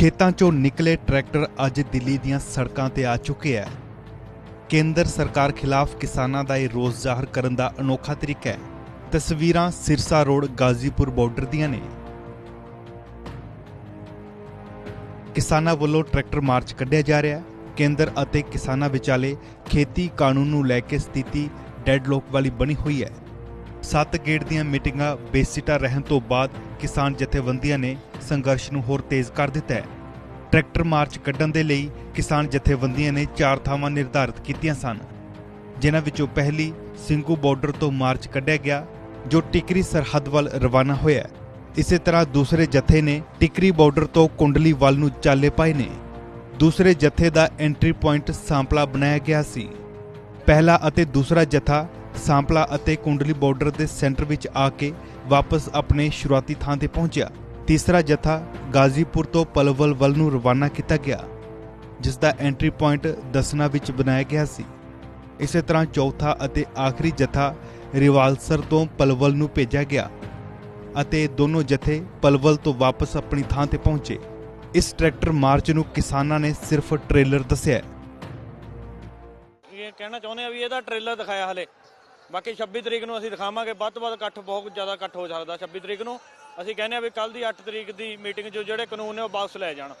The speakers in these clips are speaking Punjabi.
ਖੇਤਾਂ 'ਚੋਂ ਨਿਕਲੇ ਟਰੈਕਟਰ ਅੱਜ ਦਿੱਲੀ ਦੀਆਂ ਸੜਕਾਂ ਤੇ ਆ ਚੁੱਕੇ ਹੈ। ਕੇਂਦਰ ਸਰਕਾਰ ਖਿਲਾਫ ਕਿਸਾਨਾਂ ਦਾ ਇਹ ਰੋਸ ਜ਼ਾਹਰ ਕਰਨ ਦਾ ਅਨੋਖਾ ਤਰੀਕਾ ਹੈ। ਤਸਵੀਰਾਂ ਸਿਰਸਾ ਰੋਡ, ਗਾਜ਼ੀਪੁਰ ਬਾਰਡਰ ਦੀਆਂ ਨੇ। ਕਿਸਾਨਾਂ ਵੱਲੋਂ ਟਰੈਕਟਰ ਮਾਰਚ ਕੱਢਿਆ ਜਾ ਰਿਹਾ ਹੈ। ਕੇਂਦਰ ਅਤੇ ਕਿਸਾਨਾਂ ਵਿਚਾਲੇ ਖੇਤੀ ਕਾਨੂੰਨ ਨੂੰ ਲੈ ਕੇ ਸਥਿਤੀ ਡੈਡਲੋਕ ਵਾਲੀ ਬਣੀ ਹੋਈ ਹੈ। ਸੱਤ ਗੇੜ ਦੀਆਂ ਮੀਟਿੰਗਾਂ ਬੇਸਿੱਟਾ ਰਹਿਣ ਤੋਂ ਬਾਅਦ ਕਿਸਾਨ ਜਥੇਬੰਦੀਆਂ ਨੇ ਸੰਘਰਸ਼ ਨੂੰ ਹੋਰ ਤੇਜ਼ ਕਰ ਦਿੱਤਾ ਹੈ। ਟਰੈਕਟਰ ਮਾਰਚ ਕੱਢਣ ਦੇ ਲਈ ਕਿਸਾਨ ਜਥੇਬੰਦੀਆਂ ਨੇ ਚਾਰ ਥਾਵਾਂ ਨਿਰਧਾਰਿਤ ਕੀਤੀਆਂ ਸਨ। ਜਿਨ੍ਹਾਂ ਵਿੱਚੋਂ ਪਹਿਲੀ ਸਿੰਘੂ ਬਾਰਡਰ ਤੋਂ ਮਾਰਚ ਕੱਢਿਆ ਗਿਆ, ਜੋ ਟਿਕਰੀ ਸਰਹੱਦ ਵੱਲ ਰਵਾਨਾ ਹੋਇਆ ਇਸੇ ਤਰ੍ਹਾਂ ਦੂਸਰੇ ਜਥੇ ਨੇ ਟਿਕਰੀ ਬਾਰਡਰ ਤੋਂ ਕੁੰਡਲੀ ਵੱਲ ਨੂੰ ਚਾਲੇ ਪਾਏ ਨੇ। ਦੂਸਰੇ ਜਥੇ ਦਾ ਐਂਟਰੀ ਪੁਆਇੰਟ ਸਾਂਪਲਾ ਬਣਾਇਆ ਗਿਆ ਸੀ। ਪਹਿਲਾ ਅਤੇ ਦੂਸਰਾ ਜਥਾ ਸਾਂਪਲਾ ਅਤੇ ਕੁੰਡਲੀ ਬਾਰਡਰ ਦੇ ਸੈਂਟਰ ਵਿੱਚ ਆ ਕੇ ਵਾਪਸ ਆਪਣੇ ਸ਼ੁਰੂਆਤੀ ਥਾਂ ਤੇ ਪਹੁੰਚਿਆ। ਤੀਸਰਾ ਜਥਾ ਗਾਜ਼ੀਪੁਰ ਤੋਂ ਪਲਵਲ ਵੱਲ ਨੂੰ ਰਵਾਨਾ ਕੀਤਾ ਗਿਆ, ਜਿਸ ਦਾ ਐਂਟਰੀ ਪੁਆਇੰਟ ਦਸਨਾ ਵਿੱਚ ਬਣਾਇਆ ਗਿਆ ਸੀ। ਇਸੇ ਤਰ੍ਹਾਂ ਚੌਥਾ ਅਤੇ ਆਖਰੀ ਜਥਾ ਰਿਵਾਲਸਰ ਤੋਂ ਪਲਵਲ ਨੂੰ ਭੇਜਿਆ ਗਿਆ ਅਤੇ ਦੋਨੋਂ ਜਥੇ ਪਲਵਲ ਤੋਂ ਵਾਪਸ ਆਪਣੀ ਥਾਂ ਤੇ ਪਹੁੰਚੇ। ਇਸ ਟਰੈਕਟਰ ਮਾਰਚ ਨੂੰ ਕਿਸਾਨਾਂ ਨੇ ਸਿਰਫ ਟ੍ਰੇਲਰ ਦੱਸਿਆ ਇਹ ਕਹਿਣਾ ਚਾਹੁੰਦੇ ਆ ਵੀ ਇਹਦਾ ਟ੍ਰੇਲਰ ਦਿਖਾਇਆ ਹਲੇ। ਬਾਕੀ 26 ਤਰੀਕ ਨੂੰ ਅਸੀਂ ਦਿਖਾਵਾਂਗੇ। ਵੱਧ ਤੋਂ ਵੱਧ ਇਕੱਠ ਬਹੁਤ ਜ਼ਿਆਦਾ ਇਕੱਠ ਹੋ ਸਕਦਾ। 26 ਤਰੀਕ ਨੂੰ ਅਸੀਂ ਕਹਿੰਦੇ ਆ ਵੀ ਕੱਲ ਦੀ 8 ਤਰੀਕ ਦੀ ਮੀਟਿੰਗ 'ਚ ਜਿਹੜੇ ਕਾਨੂੰਨ ਨੇ ਉਹ ਵਾਪਸ ਲੈ ਜਾਣ।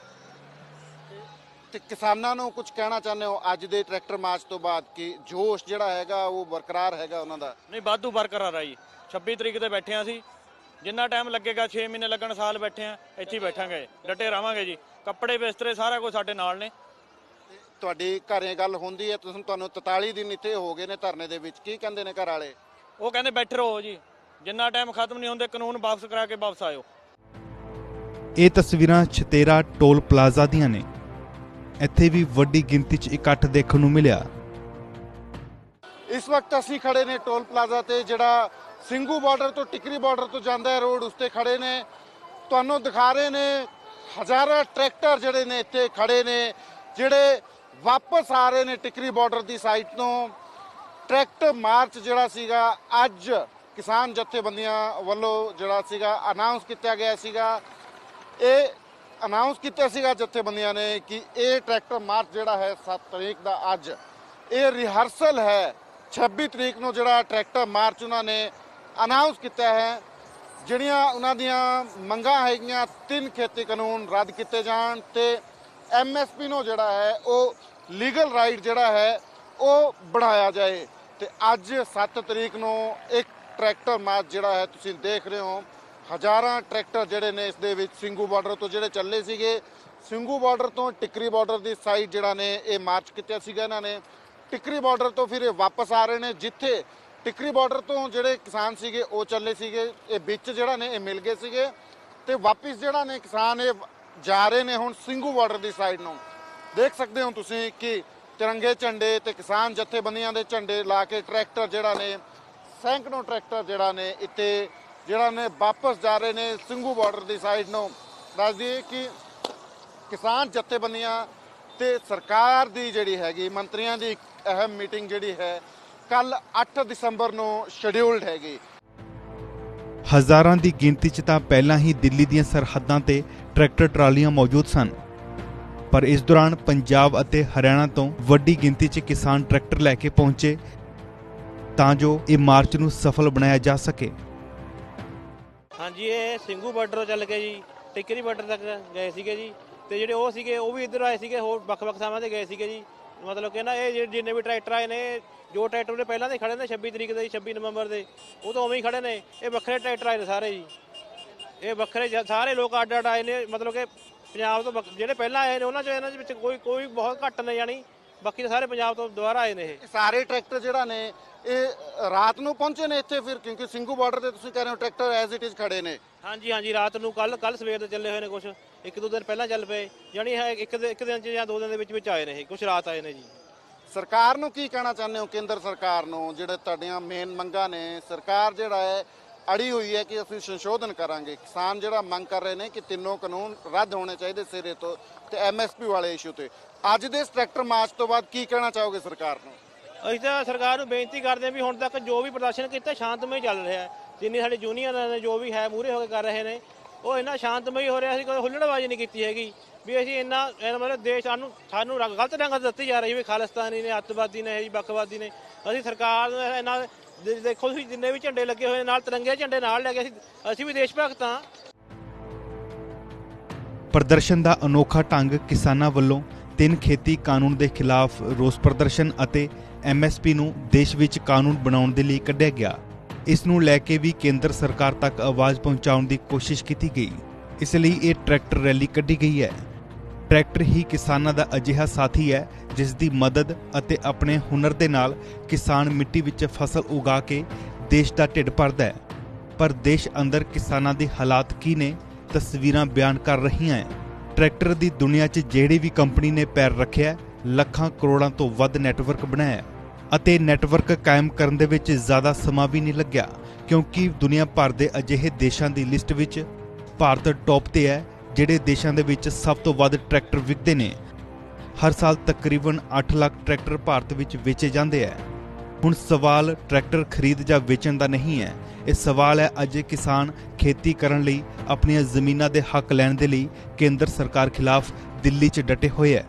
ਤੇ ਕਿਸਾਨਾਂ ਨੂੰ ਕੁਝ ਕਹਿਣਾ ਚਾਹੁੰਦੇ ਹੋ ਅੱਜ ਦੇ ਟਰੈਕਟਰ ਮਾਰਚ ਤੋਂ ਬਾਅਦ ਕਿ ਜੋਸ਼ ਜਿਹੜਾ ਹੈਗਾ ਉਹ ਬਰਕਰਾਰ ਹੈਗਾ ਉਹਨਾਂ ਦਾ? ਨਹੀਂ ਵਾਧੂ ਬਰਕਰਾਰ ਆ ਜੀ। 26 ਤਰੀਕ ਤੇ ਬੈਠੇ ਆ ਅਸੀਂ। ਜਿੰਨਾ ਟਾਈਮ ਲੱਗੇਗਾ 6 ਮਹੀਨੇ ਲੱਗਣ ਸਾਲ ਬੈਠੇ ਆ ਇੱਥੇ ਹੀ ਬੈਠਾਂਗੇ ਡਟੇ ਰਵਾਂਗੇ ਜੀ। ਕੱਪੜੇ ਬਿਸਤਰੇ ਸਾਰਾ ਕੁਝ ਸਾਡੇ ਨਾਲ ਨੇ। ਤੁਹਾਡੀ ਘਰੇ ਗੱਲ ਹੁੰਦੀ ਹੈ ਤੁਸੀਂ ਤੁਹਾਨੂੰ 43 ਦਿਨ ਇੱਥੇ ਹੋ ਗਏ ਨੇ ਧਰਨੇ ਦੇ ਵਿੱਚ। ਕੀ ਕਹਿੰਦੇ ਨੇ ਘਰ ਵਾਲੇ? ਉਹ ਕਹਿੰਦੇ ਬੈਠੇ ਰਹੋ ਜੀ। ਜਿੰਨਾ ਟਾਈਮ ਖਤਮ ਨਹੀਂ ਹੁੰਦੇ ਕਾਨੂੰਨ ਵਾਪਸ ਕਰਾ ਕੇ ਵਾਪਸ ਆਇਓ। ਇਹ ਤਸਵੀਰਾਂ ਛਤੇਰਾ ਟੋਲ ਪਲਾਜ਼ਾ ਦੀਆਂ ਨੇ। ਇੱਥੇ ਵੀ ਵੱਡੀ ਗਿਣਤੀ 'ਚ ਇਕੱਠ ਦੇਖਣ ਨੂੰ ਮਿਲਿਆ। ਇਸ ਵਕਤ ਅਸੀਂ ਖੜੇ ਨੇ ਟੋਲ ਪਲਾਜ਼ਾ ਤੇ ਜਿਹੜਾ ਸਿੰਘੂ ਬਾਰਡਰ ਤੋਂ ਟਿਕਰੀ ਬਾਰਡਰ ਤੋਂ ਜਾਂਦਾ ਹੈ ਰੋਡ ਉਸ ਤੇ ਖੜੇ ਨੇ। ਤੁਹਾਨੂੰ ਦਿਖਾ ਰਹੇ ਨੇ ਹਜ਼ਾਰਾਂ ਟਰੈਕਟਰ ਜਿਹੜੇ ਨੇ ਇੱਥੇ ਖੜੇ ਨੇ ਜਿਹੜੇ ਵਾਪਸ ਆ ਰਹੇ ਨੇ ਟਿਕਰੀ ਬਾਰਡਰ ਦੀ ਸਾਈਡ ਤੋਂ। ਟਰੈਕਟਰ ਮਾਰਚ ਜਿਹੜਾ ਸੀਗਾ ਅੱਜ ਕਿਸਾਨ ਜਥੇਬੰਦੀਆਂ ਵੱਲੋਂ ਜਿਹੜਾ ਸੀਗਾ ਅਨਾਉਂਸ ਕੀਤਾ ਗਿਆ ਸੀਗਾ। ਇਹ ਅਨਾਉਂਸ ਕੀਤਾ ਸੀਗਾ ਜਥੇਬੰਦੀਆਂ ਨੇ ਕਿ ਇਹ ਟਰੈਕਟਰ ਮਾਰਚ ਜਿਹੜਾ ਹੈ 7 ਤਰੀਕ ਦਾ ਅੱਜ। ਇਹ ਰਿਹਰਸਲ ਹੈ। 26 ਤਰੀਕ ਨੂੰ ਜਿਹੜਾ ਟਰੈਕਟਰ ਮਾਰਚ ਉਹਨਾਂ ਨੇ ਅਨਾਉਂਸ ਕੀਤਾ ਹੈ। ਜਿਹੜੀਆਂ ਉਹਨਾਂ ਦੀਆਂ ਮੰਗਾਂ ਹੈਗੀਆਂ, ਤਿੰਨ ਖੇਤੀ ਕਾਨੂੰਨ ਰੱਦ ਕੀਤੇ ਜਾਣ ਤੇ ਐਮਐਸਪੀ ਨੂੰ ਜਿਹੜਾ ਹੈ, ਉਹ ਲੀਗਲ ਰਾਈਟ ਜਿਹੜਾ ਹੈ, ਉਹ ਬਣਾਇਆ ਜਾਏ। ਤੇ ਅੱਜ 7 ਤਰੀਕ ਨੂੰ ਇੱਕ ਟਰੈਕਟਰ ਮਾਰਚ ਜਿਹੜਾ ਹੈ ਤੁਸੀਂ ਦੇਖ ਰਹੇ ਹੋ, ਹਜ਼ਾਰਾਂ ਟਰੈਕਟਰ ਜਿਹੜੇ ਨੇ ਇਸ ਦੇ ਵਿੱਚ ਸਿੰਘੂ ਬਾਰਡਰ ਤੋਂ ਜਿਹੜੇ ਚੱਲੇ ਸੀਗੇ। ਸਿੰਘੂ ਬਾਰਡਰ ਤੋਂ ਟਿਕਰੀ ਬਾਰਡਰ ਦੀ ਸਾਈਡ ਜਿਹੜਾ ਨੇ, ਇਹ ਮਾਰਚ ਕੀਤਾ ਸੀਗਾ ਇਹਨਾਂ ਨੇ। ਟਿਕਰੀ ਬਾਰਡਰ ਤੋਂ ਫਿਰ ਇਹ ਵਾਪਸ ਆ ਰਹੇ ਨੇ, ਜਿੱਥੇ ਟਿਕਰੀ ਬਾਰਡਰ ਤੋਂ ਜਿਹੜੇ ਕਿਸਾਨ ਸੀਗੇ, ਉਹ ਚੱਲੇ ਸੀਗੇ। ਇਹ ਵਿੱਚ ਜਿਹੜਾ ਨੇ, ਇਹ ਮਿਲ ਗਏ ਸੀਗੇ। ਤੇ ਵਾਪਸ ਜਿਹੜਾ ਨੇ, ਕਿਸਾਨ ਇਹ ਜਾ ਰਹੇ ਨੇ ਹੁਣ ਸਿੰਘੂ ਬਾਰਡਰ ਦੀ ਸਾਈਡ ਨੂੰ। ਦੇਖ ਸਕਦੇ ਹੋ ਤੁਸੀਂ ਕਿ ਤਿਰੰਗੇ ਝੰਡੇ ਤੇ ਕਿਸਾਨ ਜਥੇਬੰਦੀਆਂ ਦੇ ਝੰਡੇ ਲਾ ਕੇ ਟਰੈਕਟਰ ਜਿਹੜਾ ਨੇ ਸੈਂਕੜੋ ਟਰੈਕਟਰ ਜਿਹੜਾ ਨੇ ਇੱਥੇ, ਜਿਹੜਾ ਨੇ ਵਾਪਸ ਜਾ ਰਹੇ ਨੇ ਸਿੰਘੂ ਬਾਰਡਰ ਦੀ ਸਾਈਡ ਨੂੰ। ਦੱਸ ਦਈਏ ਕਿ ਕਿਸਾਨ ਜਥੇਬੰਦੀਆਂ ਤੇ ਸਰਕਾਰ ਦੀ ਜਿਹੜੀ ਹੈਗੀ, ਮੰਤਰੀਆਂ ਦੀ ਇੱਕ ਅਹਿਮ ਮੀਟਿੰਗ ਜਿਹੜੀ ਹੈ ਕੱਲ 8 ਦਸੰਬਰ ਨੂੰ ਸ਼ਡਿਊਲਡ ਹੈਗੀ। ਹਜ਼ਾਰਾਂ ਦੀ ਗਿਣਤੀ 'ਚ ਤਾਂ ਪਹਿਲਾਂ ਹੀ ਦਿੱਲੀ ਦੀਆਂ ਸਰਹੱਦਾਂ ਤੇ ਟਰੈਕਟਰ ਟਰਾਲੀਆਂ ਮੌਜੂਦ ਸਨ। ਪਰ ਇਸ ਦੌਰਾਨ ਪੰਜਾਬ ਅਤੇ ਹਰਿਆਣਾ ਤੋਂ ਵੱਡੀ ਗਿਣਤੀ 'ਚ ਕਿਸਾਨ ਟਰੈਕਟਰ ਲੈ ਕੇ ਪਹੁੰਚੇ। ਤਾਂ ਜੋ ਇਹ ਮਾਰਚ ਨੂੰ ਸਫਲ ਬਣਾਇਆ ਜਾ ਸਕੇ। ਹਾਂਜੀ ਇਹ ਸਿੰਘੂ ਬਾਰਡਰ ਚੱਲ ਕੇ ਜੀ ਟਿੱਕਰੀ ਬਾਰਡਰ ਤੱਕ ਗਏ ਸੀਗੇ ਜੀ। ਤੇ ਜਿਹੜੇ ਉਹ ਸੀਗੇ ਉਹ ਵੀ ਇੱਧਰ ਆਏ ਸੀਗੇ ਹੋਰ ਵੱਖ-ਵੱਖ ਥਾਵਾਂ ਤੇ ਗਏ ਸੀਗੇ ਜੀ। ਮਤਲਬ ਕਿ ਨਾ ਇਹ ਜਿਹੜੇ ਜਿੰਨੇ ਵੀ ਟਰੈਕਟਰ ਆਏ ਨੇ ਜੋ ਟਰੈਕਟਰ ਉਹਦੇ ਪਹਿਲਾਂ ਦੇ ਖੜੇ ਨੇ 26 ਤਰੀਕ ਦੇ ਜੀ 26 ਨਵੰਬਰ ਦੇ ਉਹ ਤਾਂ ਉਵੇਂ ਹੀ ਖੜੇ ਨੇ। ਇਹ ਵੱਖਰੇ ਟਰੈਕਟਰ ਆਏ ਨੇ ਸਾਰੇ ਜੀ। ਇਹ ਵੱਖਰੇ ਜ- ਸਾਰੇ ਲੋਕ ਅੱਡ ਅੱਡ ਆਏ ਨੇ। ਮਤਲਬ ਕਿ ਪੰਜਾਬ ਤੋਂ ਵੱਖ- ਜਿਹੜੇ ਪਹਿਲਾਂ ਆਏ ਨੇ ਉਹਨਾਂ ਚੋਂ ਇਹਨਾਂ ਦੇ ਵਿੱਚ ਕੋਈ ਕੋਈ ਬਹੁਤ ਘੱਟ ਨੇ ਜਾਣੀ ਬਾਕੀ ਸਾਰੇ ਪੰਜਾਬ ਤੋਂ ਦੁਬਾਰਾ ਆਏ ਨੇ ਇਹ। ਸਾਰੇ ਟਰੈਕਟਰ ਜਿਹੜਾ ਨੇ ਇਹ ਰਾਤ ਨੂੰ ਪਹੁੰਚੇ ਨੇ ਇੱਥੇ ਫਿਰ ਕਿਉਂਕਿ ਸਿੰਘੂ ਬਾਰਡਰ ਤੇ ਤੁਸੀਂ ਕਹਿ ਰਹੇ ਹੋ ਟਰੈਕਟਰ ਐਜ਼ ਇਟ ਇਜ਼ ਖੜੇ ਨੇ। ਹਾਂਜੀ ਹਾਂਜੀ ਰਾਤ ਨੂੰ ਕੱਲ ਕੱਲ ਸਵੇਰ ਦੇ ਚੱਲੇ ਹੋਏ ਨੇ ਕੁਝ ਇੱਕ ਦੋ ਦਿਨ ਪਹਿਲਾਂ ਚੱਲ ਪਏ। ਜਾਣੀ ਹੈ ਇੱਕ ਦੇ ਇੱਕ ਦਿਨ ਚ ਜਾਂ ਦੋ ਦਿਨ ਦੇ ਵਿੱਚ ਵਿੱਚ ਆਏ ਨੇ ਇਹ ਕੁਝ ਰਾਤ ਆਏ ਨੇ ਜੀ। ਸਰਕਾਰ ਨੂੰ ਕੀ ਕਹਿਣਾ ਚਾਹੁੰਦੇ ਹੋ ਕੇਂਦਰ ਸਰਕਾਰ ਨੂੰ ਜਿਹੜੇ ਤੁਹਾਡੀਆਂ ਮੇਨ ਮੰਗਾਂ ਨੇ? ਸਰਕਾਰ ਜਿਹੜਾ ਹੈ ਅੜੀ ਹੋਈ ਹੈ ਕਿ ਅਸੀਂ ਸੰਸ਼ੋਧਨ ਕਰਾਂਗੇ। ਕਿਸਾਨ ਜਿਹੜਾ ਮੰਗ ਕਰ ਰਹੇ ਨੇ ਕਿ ਤਿੰਨੋਂ ਕਾਨੂੰਨ ਰੱਦ ਹੋਣੇ ਚਾਹੀਦੇ ਸਿਰੇ ਤੋਂ ਤੇ ਐਮਐਸਪੀ ਵਾਲੇ ਇਸ਼ੂ ਤੇ। ਅੱਜ ਦੇ ਇਸ ਟਰੈਕਟਰ ਮਾਰਚ ਤੋਂ ਬਾਅਦ ਕੀ ਕਹਿਣਾ ਚਾਹੋਗੇ ਸਰਕਾਰ ਨੂੰ? ਅਸੀਂ ਤਾਂ ਸਰਕਾਰ ਨੂੰ ਬੇਨਤੀ ਕਰਦੇ ਹਾਂ ਵੀ ਹੁਣ ਤੱਕ ਜੋ ਵੀ ਪ੍ਰਦਰਸ਼ਨ ਕੀਤਾ ਸ਼ਾਂਤਮਈ ਚੱਲ ਰਿਹਾ ਹੈ। ਜਿੰਨੀ ਸਾਡੀ ਯੂਨੀਅਨ ਨੇ ਜੋ ਵੀ ਹੈ, ਮੂਹਰੇ ਹੋ ਕੇ ਕਰ ਰਹੇ ਨੇ, ਉਹ ਇੰਨਾ ਸ਼ਾਂਤਮਈ ਹੋ ਰਿਹਾ ਸੀ, ਕੋਈ ਹੁੱਲੜਬਾਜ਼ੀ ਨਹੀਂ ਕੀਤੀ ਹੈਗੀ। ਵੀ ਅਸੀਂ ਇੰਨਾ ਇੰਨਾ ਮਤਲਬ ਦੇਸ਼ ਸਾਨੂੰ ਸਾਨੂੰ ਰੰਗ- ਗਲਤ ਰੰਗ ਦਿੱਤੀ ਜਾ ਰਹੀ ਵੀ ਖਾਲਿਸਤਾਨੀ ਨੇ, ਅੱਤਵਾਦੀ ਨੇ, ਇਹ ਜੀ ਵੱਖਵਾਦੀ ਨੇ। ਅਸੀਂ ਸਰਕਾਰ ਨੂੰ ਇਹਨਾਂ ਦੇਖੋ ਤੁਸੀਂ ਜਿੰਨੇ ਵੀ ਝੰਡੇ ਲੱਗੇ ਹੋਏ ਨਾਲ ਤਿਰੰਗੇ ਝੰਡੇ ਨਾਲ ਲੈ ਕੇ ਅਸੀਂ ਅਸੀਂ ਵੀ ਦੇਸ਼ ਭਗਤ ਹਾਂ। ਪ੍ਰਦਰਸ਼ਨ ਦਾ ਅਨੋਖਾ ਢੰਗ ਕਿਸਾਨਾਂ ਵੱਲੋਂ ਤਿੰਨ ਖੇਤੀ ਕਾਨੂੰਨ ਦੇ ਖਿਲਾਫ ਰੋਸ ਪ੍ਰਦਰਸ਼ਨ ਅਤੇ ਐਮਐਸਪੀ ਨੂੰ ਦੇਸ਼ ਵਿੱਚ ਕਾਨੂੰਨ ਬਣਾਉਣ ਦੇ ਲਈ ਕੱਢਿਆ ਗਿਆ। ਇਸ ਨੂੰ ਲੈ ਕੇ ਵੀ ਕੇਂਦਰ ਸਰਕਾਰ ਤੱਕ ਆਵਾਜ਼ ਪਹੁੰਚਾਉਣ ਦੀ ਕੋਸ਼ਿਸ਼ ਕੀਤੀ ਗਈ। ਇਸ ਲਈ ਇਹ ਟਰੈਕਟਰ ਰੈਲੀ ਕੱਢੀ ਗਈ ਹੈ। ਟਰੈਕਟਰ ਹੀ ਕਿਸਾਨਾਂ ਦਾ ਅਜਿਹਾ ਸਾਥੀ ਹੈ, ਜਿਸ ਦੀ ਮਦਦ ਅਤੇ ਆਪਣੇ ਹੁਨਰ ਦੇ ਨਾਲ ਕਿਸਾਨ ਮਿੱਟੀ ਵਿੱਚ ਫਸਲ ਉਗਾ ਕੇ ਦੇਸ਼ ਦਾ ਢਿੱਡ ਭਰਦਾ ਹੈ। ਪਰ ਦੇਸ਼ ਅੰਦਰ ਕਿਸਾਨਾਂ ਦੇ ਹਾਲਾਤ ਕੀ ਨੇ, ਤਸਵੀਰਾਂ ਬਿਆਨ ਕਰ ਰਹੀਆਂ ਹੈ। ਟਰੈਕਟਰ ਦੀ ਦੁਨੀਆ 'ਚ ਜਿਹੜੀ ਵੀ ਕੰਪਨੀ ਨੇ ਪੈਰ ਰੱਖਿਆ ਲੱਖਾਂ ਕਰੋੜਾਂ ਤੋਂ ਵੱਧ ਨੈਟਵਰਕ ਬਣਾਇਆ ਅਤੇ ਨੈਟਵਰਕ ਕਾਇਮ ਕਰਨ ਦੇ ਵਿੱਚ ਜ਼ਿਆਦਾ ਸਮਾਂ ਵੀ ਨਹੀਂ ਲੱਗਿਆ, ਕਿਉਂਕਿ ਦੁਨੀਆ ਭਰ ਦੇ ਅਜਿਹੇ ਦੇਸ਼ਾਂ ਦੀ ਲਿਸਟ ਵਿੱਚ ਭਾਰਤ ਟੌਪ ਤੇ ਹੈ, ਜਿਹੜੇ ਦੇਸ਼ਾਂ ਦੇ ਵਿੱਚ ਸਭ ਤੋਂ ਵੱਧ ਟਰੈਕਟਰ ਵਿਕਦੇ ਨੇ। ਹਰ ਸਾਲ ਤਕਰੀਬਨ 8 ਲੱਖ ਟਰੈਕਟਰ ਭਾਰਤ ਵਿੱਚ ਵੇਚੇ ਜਾਂਦੇ ਹੈ। ਹੁਣ ਸਵਾਲ ਟਰੈਕਟਰ ਖਰੀਦ ਜਾਂ ਵੇਚਣ ਦਾ ਨਹੀਂ ਹੈ। ਇਹ ਸਵਾਲ ਹੈ ਅੱਜ ਕਿਸਾਨ ਖੇਤੀ ਕਰਨ ਲਈ, ਆਪਣੀਆਂ ਜ਼ਮੀਨਾਂ ਦੇ ਹੱਕ ਲੈਣ ਦੇ ਲਈ, ਕੇਂਦਰ ਸਰਕਾਰ ਖਿਲਾਫ ਦਿੱਲੀ 'ਚ ਡਟੇ ਹੋਏ ਹੈ।